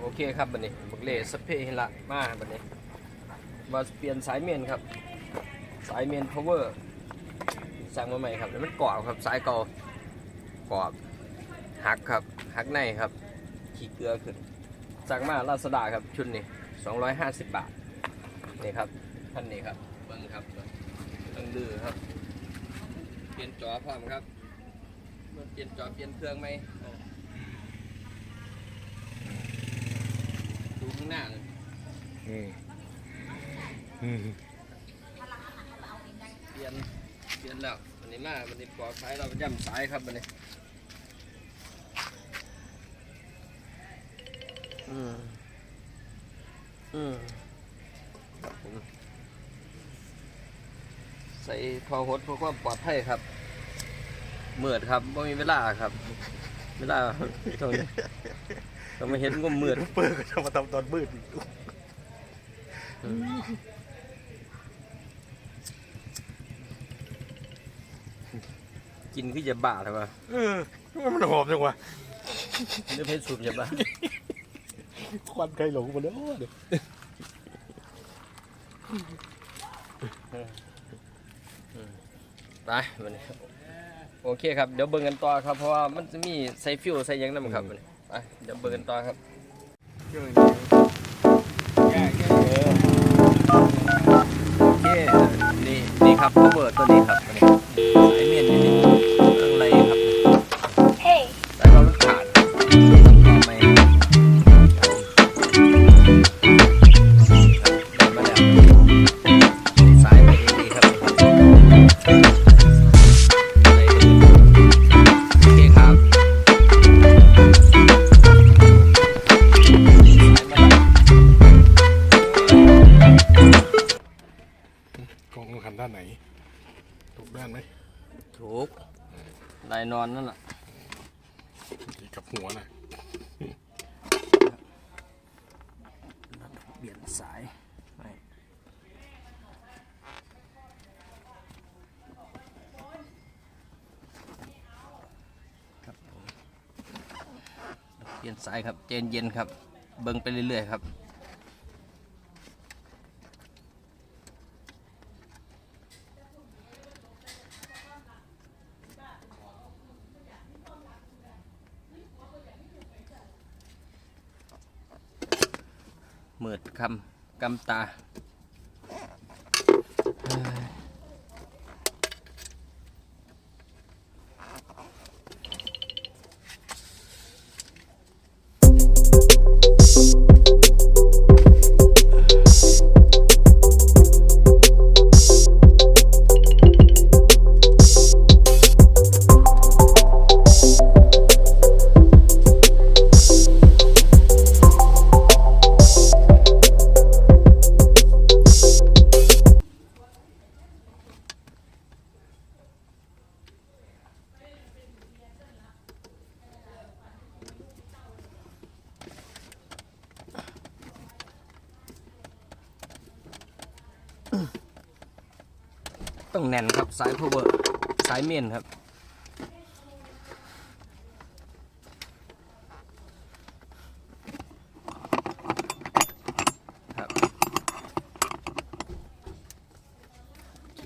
โอเคครับบัดนี้บักเล่สเปรย์ละมาบัดนี้มาเปลี่ยนสายเมนครับ สายเมนพาวเวอร์สั่งมาใหม่ครับแล้วมันกรอบครับสายเก่ากรอบหักครับหักในครับ ขี้เกลือขึ้นสั่งมาลาซาด้าครับชุดนี้250 บาทนี่ครับท่านนี้ครับเบิ้งครับต้งดื้อครับ เปลี่ยนจอพร้อมครับเปลี่ยนจอเปลี่ยนเครื่องไหมอ่าดู ข้างหน้าเลยอืมอืมเปลี่ยนเปลี่ยนแล้ววันนี้มาวันนี้ปลอดสายเราย่ำสายครับวันนี้อืมอืมครับผมใส่พอหดเพื่อความปลอดภัยครับเมือดครับไม่มีเวลาครับ เวลาต้องต้องมาเห็นก็มืดเปิดก็จะมาทำตอนมืดอีกกินคือจะบ้าใช่ปะเออมันหอมจังวะหรือเพชรสูบจะบ้าควันใครหลงมาแล้วเดี๋ยวไปวันนี้ โอเคครับเดี๋ยวเบิ่งกันต่อครับเพราะว่ามันจะมีใส่ฟิวใส่หยังนั่นครับไปเดี๋ยวเบิ่งกันต่อครับโอเคนี่นี่ครับคัฟเวอร์ตัวนี้ครับ ได้นอนนั่นแหละดีกับหัวนะเปลี่ยนสายไปครับผมเปลี่ยนสายครับเจนเย็นครับ เบิ่งไปเรื่อยๆครับ มืดคำกำตา ต้องแน่นครับ สายพาวเวอร์สายเมนครับ ครับ โอเค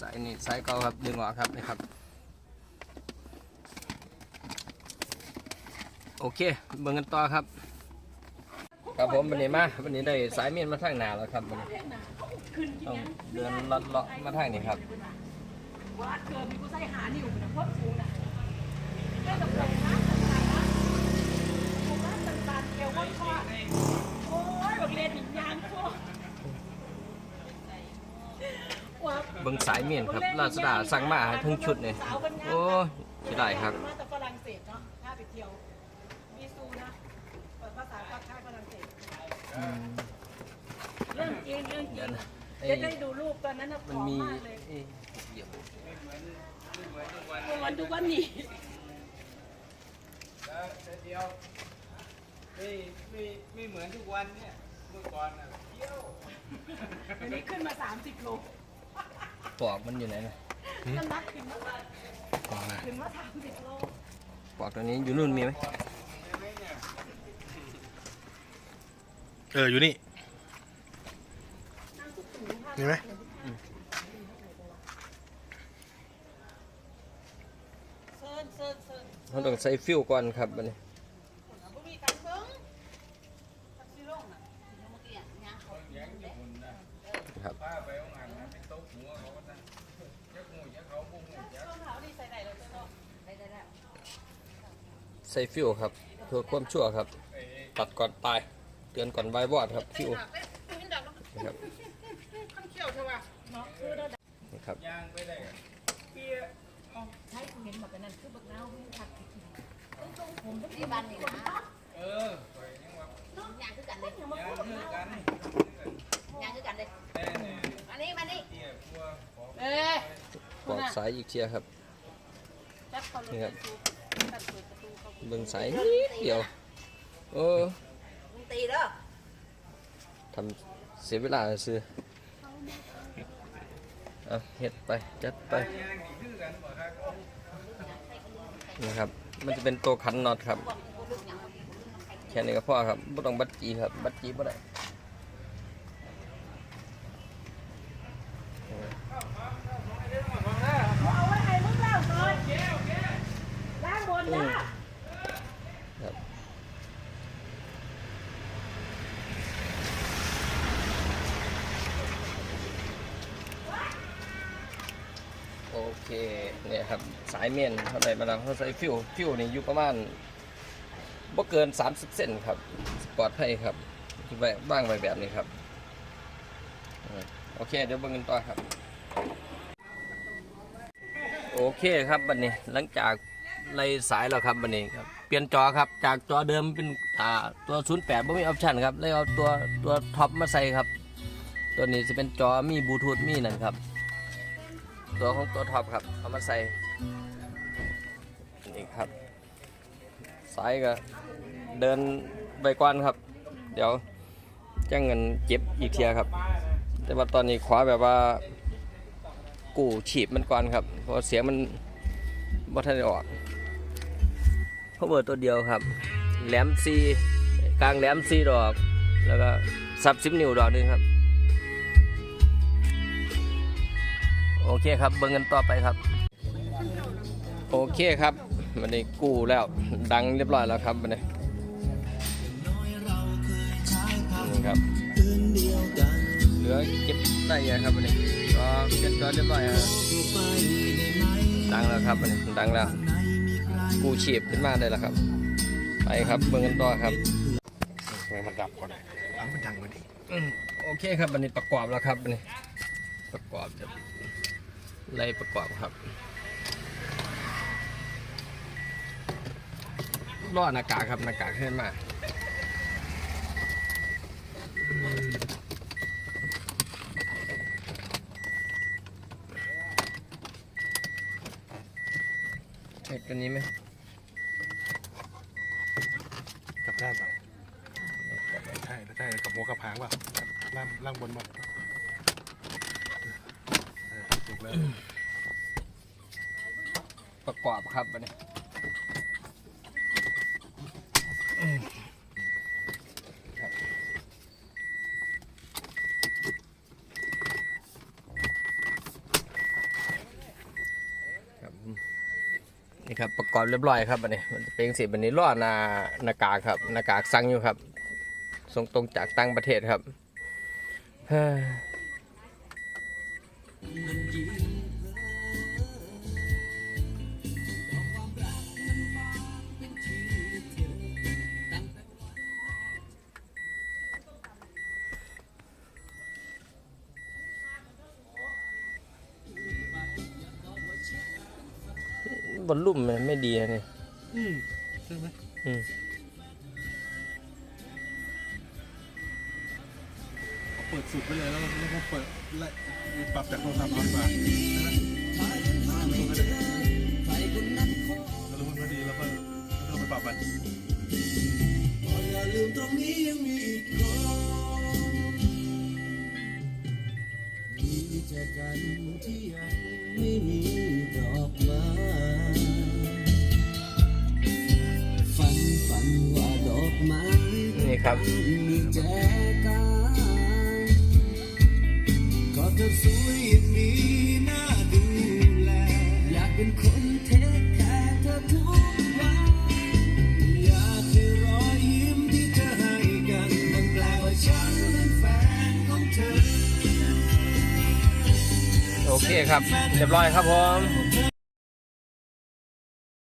สายนี่สายเก่าครับ ดึงออกครับนี่ครับ โอเค เบิ่งกันต่อครับ ครับผมวันนี้มาวันนี้ได้สายเมียนมาทางหนาแล้วครับวันนี้ ต้องเดินลัดเลาะมาทางนี้ครับ ว่าเธอมีผู้ใส่หานิ่วเป็นพวกสูงน่ะแค่ตกลงนะผมว่าต่างๆเกี่ยวกับข้อโอ้ยบอกเรียนอีกอย่างพวกว่าเบิ่งสายเมียนครับลาซาด้าสั่งมาให้ทั้งชุดเลยโอ้ยจะได้ครับมาจากฝรั่งเศสเนาะถ้าไปเที่ยวมีซูนะเปิดภาษาภาษาฝรั่งเศสเรื่องจริงเรื่องจริงไอ้ จะได้ดูรูปตอนนั้นน่ะผมันอมมีมากเลยเอ้ยเดี๋ยววันทุกวันนี้เดียวไม่ไม่ไม่เหมือนทุกวันเนี่ยเมื่อก่อนน่ะเที่ยววันนี้ขึ้นมา 30 โลปอกมันอยู่ไหนนะน้ำหนักขึ้นมาก่อนนะขึ้นมา30 โลปอกตัวนี้อยู่นู่นมีไหมเอออยู่นี่เห็นไหมเซิร์น เซิร์นเซิร์นเราต้องใส่ฟิวก่อนครับบัดนี้บ่มีการเบิ้งทักซี่ลงน่ะครับป้าไปเอางานนะเป็นโต๊ะหัวเขาก็นั่นเจ้าหูเจ้าเขาบุ้งหูเจ้ารองเท้านี่ใส่ได้เลยเจ้าเนาะใส่ฟิวครับ เพื่อความชั่วครับ ตัดก่อนตายเตือนก่อนไวบอดครับฟิวนะครับเนาะคือเรานี่ครับย่างไว้เปี้ยเอาใช้เห็นแบบนั้นคือบักนาววิ่งผัดกินที่บ้านนี่นะเอออยยังว่าย่างคือกันเลยอย่างพูดเพื่อกันย่างคือกันเลยแต่เนี่ยมานี่มานี่เอเอ้ยปอกสายอีกเทียครับจับ นี่ครับเบิ่งสายนิดเดียวโอ้มึงตีเด้อทำเสียเวลาซื้อ เอาเฮ็ดไปจัดไปนี่ครับนะครับ มันจะเป็นตัวขันน็อตครับ แค่นี้ก็พอครับไม่ต้องบัดจีครับ บัดจีไม่ได้ เอาไว้ให้มึงล้างก่อนล้างบนนะ ครับโอ เคเนี่ยครับสายเมนเท่าไหร่มาแล้วเขาใส่ฟิวฟิวนี่อยู่ประมาณบ่เกิน 30เซนครับปลอดภัยครับไว้บ้างไว้แบบนี้ครับโอเคเดี๋ยวเบิ่งกันต่อครับ โอเคครับบัดนี้หลังจากไล่สายแล้วครับบัดนี้ครับเปลี่ยนจอครับจากจอเดิมเป็นอ่าตัว 08บ่มีออปชันครับเลยเอาตัวตัวท็อปมาใส่ครับ ตัวนี้จะเป็นจอมีบลูทูธมีนั่นครับ ตัวของตัวท็อปครับเอามาใส่นี่ครับสายก็เดินไปก่อนครับ เดี๋ยวจ้างเงินเก็บอีกเทียครับ แต่ว่าตอนนี้ขอแบบว่า กูฉีบมันก่อนครับเพราะเสียงมันบ่ทันออกเพราะเบอร์ตัวเดียวครับ แหลมซีกลางแหลมซีดอก แล้วก็ซับซิมนิวดอกหนึงครับ โอเคครับ เบิ่งกันต่อไปครับ โอเคครับมันนี้กู้แล้วดังเรียบร้อยแล้วครับมันนี้นี่ครับเหลือเก็บได้ยังครับวันนี้ก็เก็บจอเรียบร้อยครับดังแล้วครับวันนี้ดังแล้วกูฉีบขึ้นมาได้แล้วครับ ไปครับเบิ่งกันต่อครับทำไมมันดับก่อนอ้าวมันดังมาดิอืมโอเคครับวันนี้ประกอบแล้วครับวันนี้ประกอบเดี๋ยว ไล่ประกอบครับรอดหน้ากากครับหน้ากากขึ้นมาใช่ตัวนี้ไหมกลับด้านเปล่าใช่ใช่กับหัวกับหางเปล่าล่างล่างบนเปล่าเออถู กแล้วประกอบครับวันนี้นี่ครับประกอบเรียบร้อยครับวันนี้มันจะเป็นสีวันนี้ล้อนาหน้ากากครับหน้ากากสั่งอยู่ครับส่งตรงจากต่างประเทศครับ บนลุ่มมันไม่ดีนะนี่อืมใช่ไหมอืมเปิดสุดไปเลยแล้วแล้วก็เปิดไล่ปรับจากโทรศัพท์ร้อนกว่าใช่ไหมแล้วรู้มันพอดีแล้วก็แล้วก็ไปปรับมันนี่ครั บมีแจกันก็เธอสวยอย่างนี้น่าดูแล อยากเป็นคนเทคแคร์เธอทุกวัน อยากให้รอยยิ้มที่เธอให้กัน มันแปลว่าฉันเป็นแฟนของเธอ โอเคครับ เรียบร้อยครับผม